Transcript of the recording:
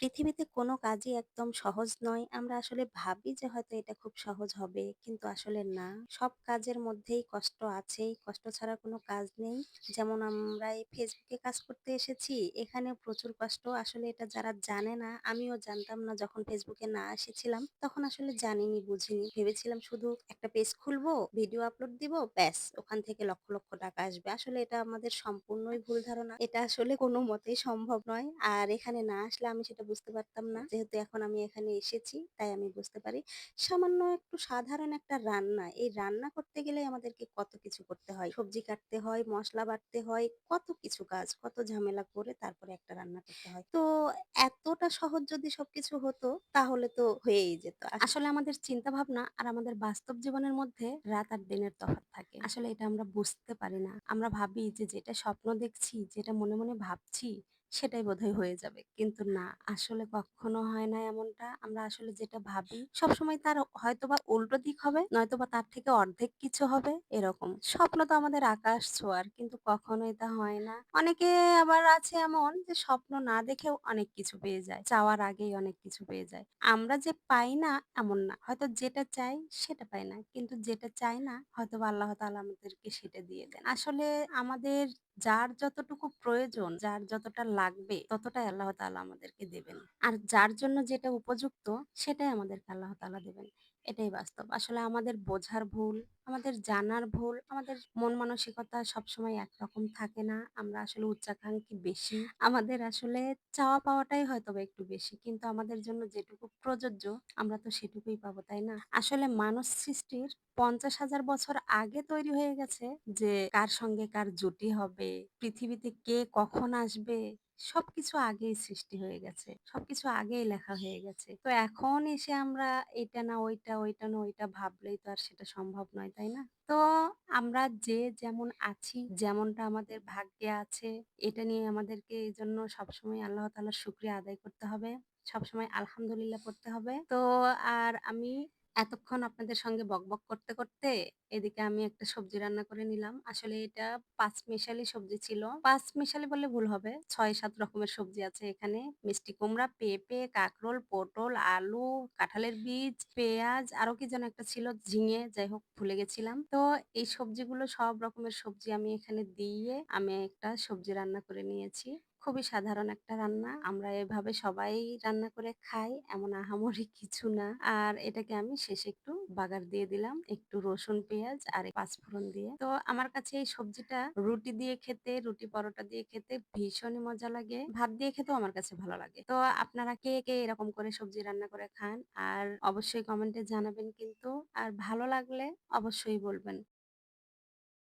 পৃথিবীতে কোনো কাজই একদম সহজ নয়। আমরা আসলে ভাবি যে হয়তো এটা খুব সহজ হবে। কিন্তু আসলে না। সব কাজের মধ্যেই কষ্ট আছেই। কষ্ট ছাড়া কোনো কাজ নেই। যেমন আমরা এই ফেসবুকে কাজ করতে এসেছি, এখানে প্রচুর কষ্ট। আসলে এটা যারা জানে না, আমিও জানতাম না যখন ফেসবুকে না এসেছিলাম, তখন আসলে জানিনি, বুঝিনি। ভেবেছিলাম শুধু একটা পেজ খুলবো, ভিডিও আপলোড দিব, ব্যাস ওখান থেকে লক্ষ, লক্ষ টাকা আসবে। আসলে এটা আমাদের সম্পূর্ণই ভুল ধারণা। এটা আসলে কোনো মতেই সম্ভব নয়। আর এখানে না আসলে আমি সেটা বুঝতে পারতাম না। যেহেতু এখন আমি এখানে এসেছি, তাই আমি বুঝতে পারি। সামান্য একটু সাধারণ একটা রান্না, এই রান্না করতে গেলেই আমাদেরকে কত কিছু করতে হয়। সবজি কাটতে হয়, মসলা বাটতে হয়, কত কিছু কাজ, কত ঝামেলা করে তারপরে একটা রান্না করতে হয়। তো এতটা সহজ যদি সবকিছু হতো, তাহলে তো হয়েই যেত। আসলে আমাদের চিন্তা ভাবনা আর আমাদের বাস্তব জীবনের মধ্যে রাত আর দিনের তফাৎ থাকে। আসলে এটা আমরা বুঝতে পারি না। আমরা ভাবি যে যেটা স্বপ্ন দেখছি, যেটা মনে, মনে ভাবছি, সেটাই বোধহয় হয়ে যাবে। কিন্তু না, আসলে কক্ষনো হয় না এমনটা। আমরা আসলে যেটা ভাবি, সবসময় তার হয়তোবা উল্টো দিক হবে, নয়তোবা তার থেকে অর্ধেক কিছু হবে, এরকম। স্বপ্ন তো আমাদের আকাশ ছোঁয়ার, কিন্তু কখনোই তা হয় না। অনেকে আবার আছে এমন যে স্বপ্ন না দেখেও অনেক কিছু পেয়ে যায়। চাওয়ার আগেই অনেক কিছু পেয়ে যায়। আমরা যে পাই না, এমন না। হয়তো যেটা চাই সেটা পাই না। কিন্তু যেটা চাই না, হয়তোবা আল্লাহ তাআলা আমাদেরকে সেটা দিয়ে দেন। আসলে আমাদের যার যতটুকু প্রয়োজন, যার যতটা লাগবে, ততটাই আল্লাহ তাআলা আমাদেরকে দেবেন। আর যার জন্য যেটা উপযুক্ত, সেটাই আমাদেরকে আল্লাহ তাআলা দেবেন। এটাই বাস্তব। আসলে আমাদের বোঝার ভুল, আমাদের জানার ভুল, আমাদের মন মানসিকতা সবসময় একরকম থাকে না। আমরা আসলে উচ্চাকাঙ্ক্ষী বেশি। আমাদের আসলে চাওয়া পাওয়াটাই হয়তোবা একটু বেশি। কিন্তু আমাদের জন্য যেটুকু প্রযোজ্য, আমরা তো সেটুকুই পাবো, তাই না? আসলে মানুষ সৃষ্টির ৫০,০০০ বছর আগে তৈরি হয়ে গেছে যে কার সঙ্গে কার জুটি হবে, পৃথিবীতে কে কখন আসবে, সবকিছু আগেই সৃষ্টি হয়ে গেছে। সবকিছু আগেই লেখা হয়ে গেছে। তো এখন এসে আমরা এটা না ওইটা, ওইটা না ওইটা ভাবলেই তো আর সেটা সম্ভব নয়, তাই না? তো আমরা যে যেমন আছি, যেমনটা আমাদের ভাগ্যে আছে, এটা নিয়ে আমাদেরকে এই জন্য সবসময় আল্লাহ তাআলার শুকরিয়া আদায় করতে হবে। সবসময় আলহামদুলিল্লাহ পড়তে হবে। তো আর আমি এতক্ষণ আপনাদের সঙ্গে বকবক করতে, করতে এদিকে আমি একটা সবজি রান্না করে নিলাম। আসলে এটা পাঁচমিশালি সবজি ছিল। পাঁচমিশালি বলে ভুল হবে। ৬-৭ রকমের সবজি আছে এখানে। মিষ্টি কুমড়া, পেঁপে, কাঁকরোল, পটল, আলু, কাঁঠালের বীজ, পেঁয়াজ, আরও কি যেন একটা ছিল, ঝিঙে, যাই হোক ভুলে গেছিলাম। তো এই সবজিগুলো সব রকমের সবজি আমি এখানে দিয়ে আমি একটা সবজি রান্না করে নিয়েছি। খুবই সাধারণ একটা রান্না। আমরা এভাবে সবাই রান্না করে খাই। এমন আহামরি কিছু না। আর এটাকে আমি শেষে একটু বাগার দিয়ে দিলাম। একটু রসুন, পেঁয়াজ আর পাঁচফোড়ন দিয়ে। তো আমার কাছে এই সবজিটা রুটি দিয়ে খেতে, রুটি পরোটা দিয়ে খেতে ভীষণই মজা লাগে। ভাত দিয়ে খেতেও আমার কাছে ভালো লাগে। তো আপনারা কে, কে এরকম করে সবজি রান্না করে খান? আর অবশ্যই কমেন্টে জানাবেন কিন্তু। আর ভালো লাগলে অবশ্যই বলবেন।